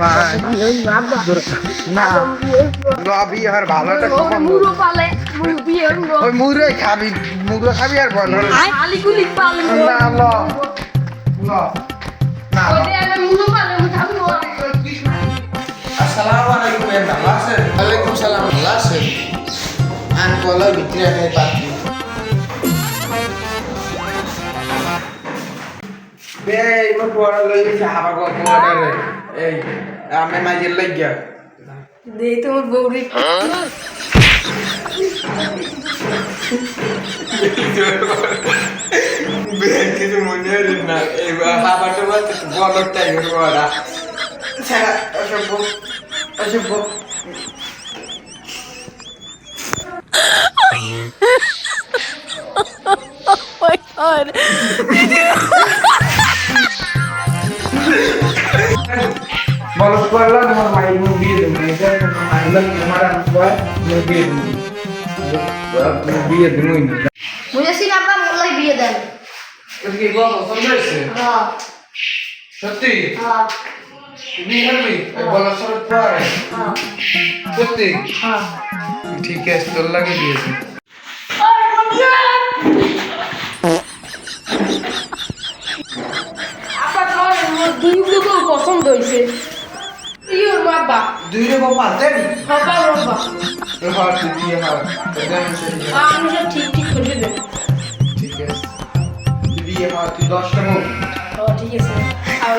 ভাই না লবি আর ভালো একটা মুরো পালে খাবি খাবি আর বল আলি গুলি পালে না ল ল না ওই আমি মুরো পালে মুঠাবো আসসালামু আলাইকুম ভালো আছেন? ওয়ালাইকুম সালাম ভালো আছেন? আর বলো ভিতরে আমি পাচ্ছি এই মো পড়া লই গেছে হাবা গো তোমারে এই আমি মাঝে লই গিয়া দেই তোমার বউরি বের কিছু মনে হল না এই হাবাটা বলতে বলো তাই ওরা ছাড়া অসভ্য অসভ্য বলো করল তোমার মাই মুখ বিয়ে দেবো। এটা তোমার মাইলাম তোমার মুখ বিয়ে দেবো বিয়ে দেবো না। মুঝে সিন আপা বিয়ে দেন। কি গো পছন্দ হ্যাঁ। সত্যি? হ্যাঁ। বিয়ে করবি বলো সর পরে হ্যাঁ। সত্যি? হ্যাঁ। ঠিক আছে তোর লাগে দিয়েছি দুই পছন্দ হয়েছে। বাবা। দুই রে বাবা দেবি বাবা বাবা। হ্যাঁ তুই বিয়ে হয় আমি সব ঠিক ঠিক করে দেব ঠিক আছে। তুই বিয়ে হয় তুই দশটা মুখ ঠিক আছে। আর